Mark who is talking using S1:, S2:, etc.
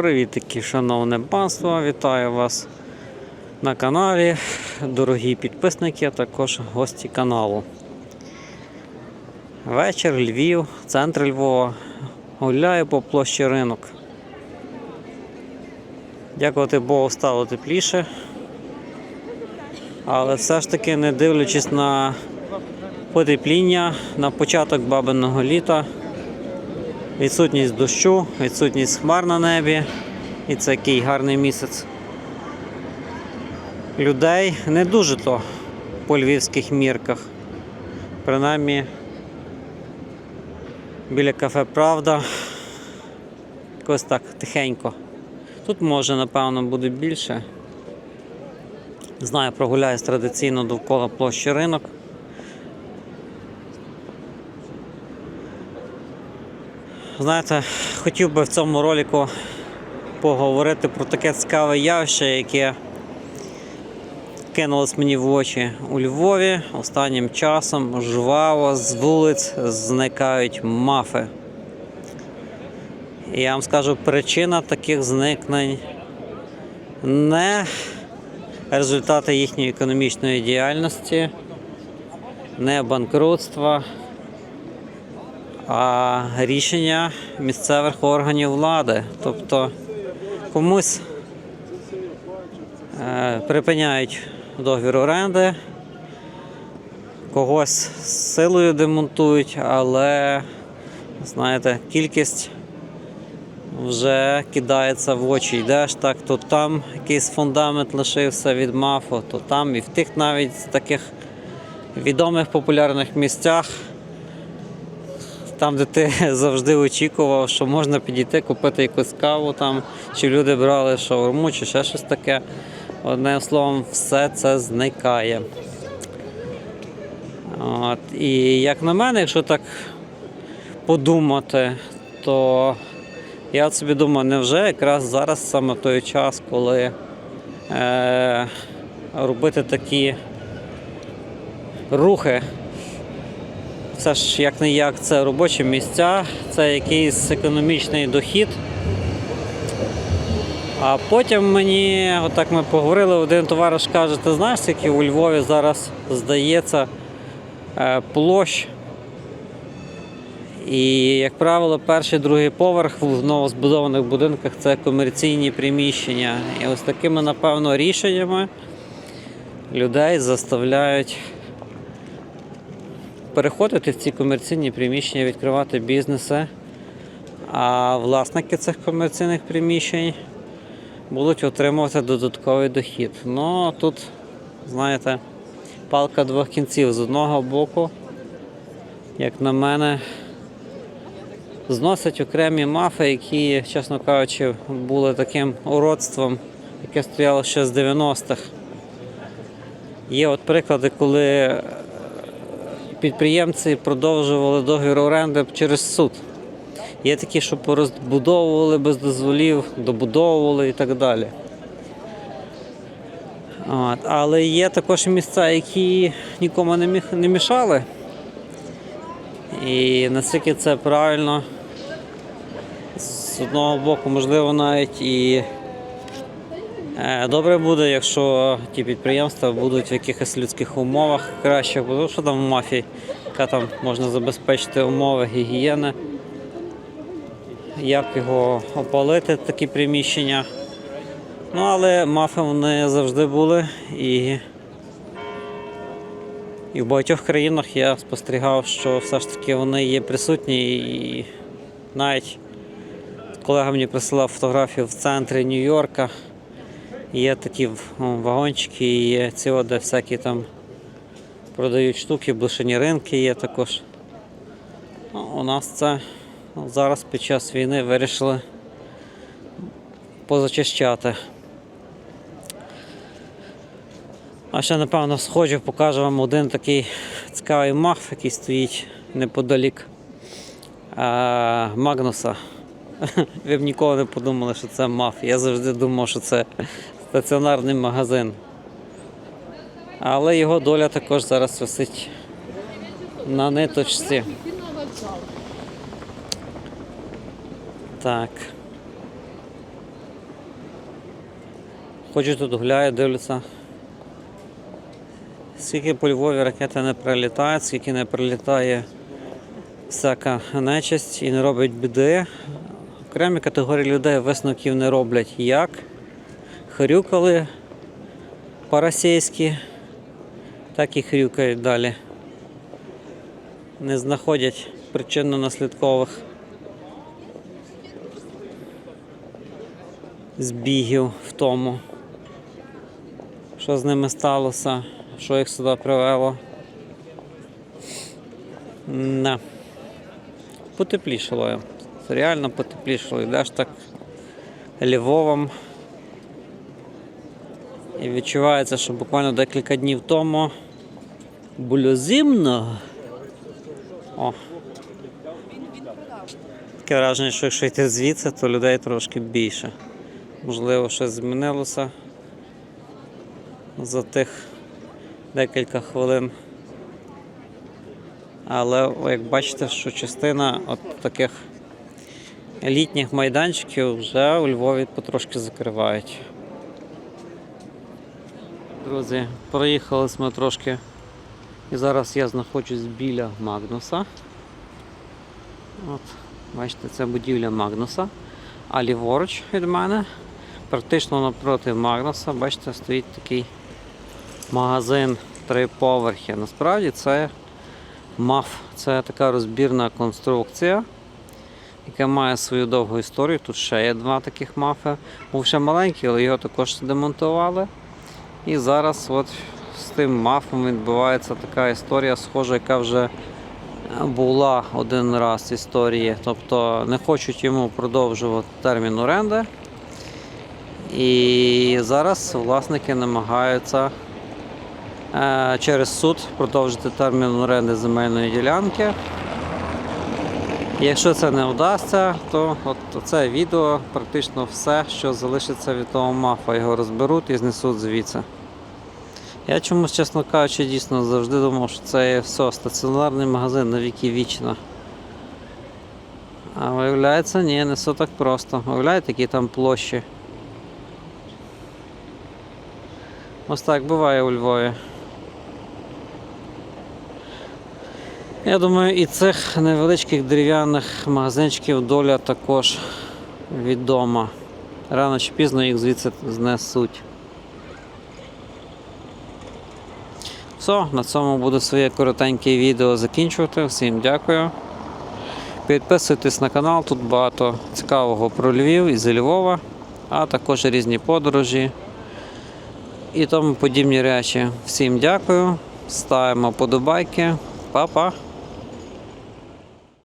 S1: Привітики, шановне панство! Вітаю вас на каналі, дорогі підписники, а також гості каналу. Вечір, Львів, центр Львова. Гуляю по площі ринок. Дякувати Богу, стало тепліше. Але все ж таки, не дивлячись на потепління, на початок бабиного літа, відсутність дощу, відсутність хмар на небі. І це який гарний місяць. Людей не дуже то по львівських мірках. Принаймні біля кафе Правда. Якось так тихенько. Тут може, напевно, буде більше. Знаю, прогуляюсь традиційно довкола площі ринок. Знаєте, хотів би в цьому ролику поговорити про таке цікаве явище, яке кинулось мені в очі у Львові. Останнім часом жваво з вулиць зникають мафи. І я вам скажу, причина таких зникнень не результати їхньої економічної діяльності, не банкрутства, а рішення місцевих органів влади. Тобто комусь е, припиняють договір оренди, когось силою демонтують, але знаєте, кількість вже кидається в очі. Йдеш так, то там якийсь фундамент лишився від мафу, то там і в тих навіть таких відомих популярних місцях. Там, де ти завжди очікував, що можна підійти, купити якусь каву там, чи люди брали шаурму, чи ще щось таке. Одним словом, все це зникає. От. І як на мене, якщо так подумати, то я от собі думаю, невже якраз зараз саме той час, коли е, робити такі рухи все ж як не як це робочі місця, це якийсь економічний дохід. А потім мені, отак ми поговорили, один товариш каже, ти знаєш, скільки у Львові зараз здається е, площ. І, як правило, перший другий поверх в новозбудованих будинках це комерційні приміщення. І ось такими, напевно, рішеннями людей заставляють переходити в ці комерційні приміщення, відкривати бізнеси. А власники цих комерційних приміщень будуть отримувати додатковий дохід. Ну тут, знаєте, палка двох кінців. З одного боку, як на мене, зносять окремі мафи, які, чесно кажучи, були таким уродством, яке стояло ще з 90-х. Є от приклади, коли підприємці продовжували договір оренди через суд. Є такі, що порозбудовували без дозволів, добудовували і так далі. От. Але є також місця, які нікому не, міг, не мішали. І наскільки це правильно, з одного боку, можливо, навіть і Добре буде, якщо ті підприємства будуть в якихось людських умовах кращих, бо що там в мафії, яка там можна забезпечити умови гігієни, як його опалити, такі приміщення. Ну, але мафи вони завжди були і, і в багатьох країнах я спостерігав, що все ж таки вони є присутні і навіть колега мені присилав фотографію в центрі Нью-Йорка. Є такі вагончики, є ці, де всякі там продають штуки, блошині ринки є також. Ну, у нас це зараз під час війни вирішили позачищати. А ще, напевно, сходжу, покажу вам один такий цікавий маф, який стоїть неподалік а, Магнуса. Ви б ніколи не подумали, що це маф. Я завжди думав, що це стаціонарний магазин. Але його доля також зараз висить на ниточці. Так. Ходжу тут гуляю, дивлюся. Скільки по Львові ракети не прилітають, скільки не прилітає всяка нечисть і не робить біди. Окремі категорії людей висновків не роблять як. Хрюкали по-російськи, так і хрюкають далі. Не знаходять причинно-наслідкових збігів в тому, що з ними сталося, що їх сюди привело. Не. Потеплішало. Реально потеплішало. Йдеш так Львовом. І відчувається, що буквально декілька днів тому було зимно. О. Таке враження, що якщо йти звідси, то людей трошки більше. Можливо, щось змінилося за тих декілька хвилин. Але як бачите, що частина от таких літніх майданчиків вже у Львові потрошки закривають. Друзі, проїхали ми трошки. І зараз я знаходжусь біля Магнуса. От, бачите, це будівля Магнуса. А ліворуч від мене, практично напроти Магнуса, бачите, стоїть такий магазин три поверхи. Насправді це МАФ. Це така розбірна конструкція, яка має свою довгу історію. Тут ще є два таких мафи. Був ще маленький, але його також демонтували. І зараз от з тим мафом відбувається така історія, схожа, яка вже була один раз в історії. Тобто не хочуть йому продовжувати термін оренди. І зараз власники намагаються е, через суд продовжити термін оренди земельної ділянки. Якщо це не вдасться, то от це відео практично все, що залишиться від того мафа, його розберуть і знесуть звідси. Я чомусь, чесно кажучи, дійсно завжди думав, що це є все, стаціонарний магазин на віки вічно. А виявляється, ні, не все так просто. Уявляєте, які там площі. Ось так буває у Львові. Я думаю, і цих невеличких дерев'яних магазинчиків доля також відома. Рано чи пізно їх звідси знесуть. Все, на цьому буду своє коротеньке відео закінчувати. Всім дякую. Підписуйтесь на канал, тут багато цікавого про Львів і з Львова, а також різні подорожі і тому подібні речі. Всім дякую, ставимо подобайки, Па-па!